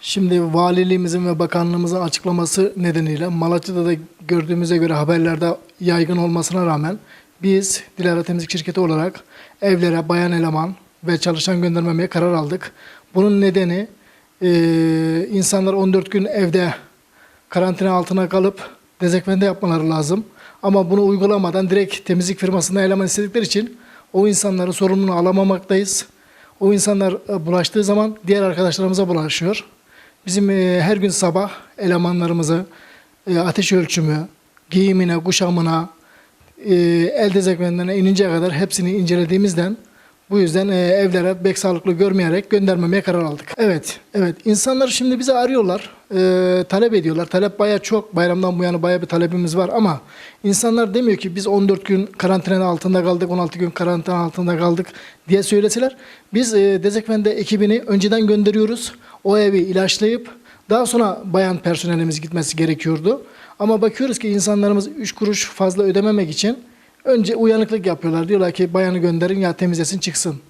Şimdi valiliğimizin ve bakanlığımızın açıklaması nedeniyle Malatya'da da gördüğümüze göre haberlerde yaygın olmasına rağmen biz Dilara Temizlik Şirketi olarak evlere bayan eleman ve çalışan göndermemeye karar aldık. Bunun nedeni e, insanlar 14 gün evde karantina altına kalıp dezenfekte yapmaları lazım. Ama bunu uygulamadan direkt temizlik firmasına eleman istedikleri için o insanları sorumluluğunu alamamaktayız. O insanlar e, bulaştığı zaman diğer arkadaşlarımıza bulaşıyor. Bizim e, her gün sabah elemanlarımızı e, ateş ölçümü, giyimine, kuşamına, el dezekvenlerine ininceye kadar hepsini incelediğimizden bu yüzden e, evlere pek sağlıklı görmeyerek göndermemeye karar aldık. Evet, evet. İnsanlar şimdi bizi arıyorlar, e, talep ediyorlar. Talep baya çok, bayramdan bu yana baya bir talebimiz var ama insanlar demiyor ki biz 14 gün karantina altında kaldık, 16 gün karantina altında kaldık diye söyleseler. Biz e, dezekvende ekibini önceden gönderiyoruz. O evi ilaçlayıp daha sonra bayan personelimiz gitmesi gerekiyordu. Ama bakıyoruz ki insanlarımız 3 kuruş fazla ödememek için önce uyanıklık yapıyorlar. Diyorlar ki bayanı gönderin ya temizlesin çıksın.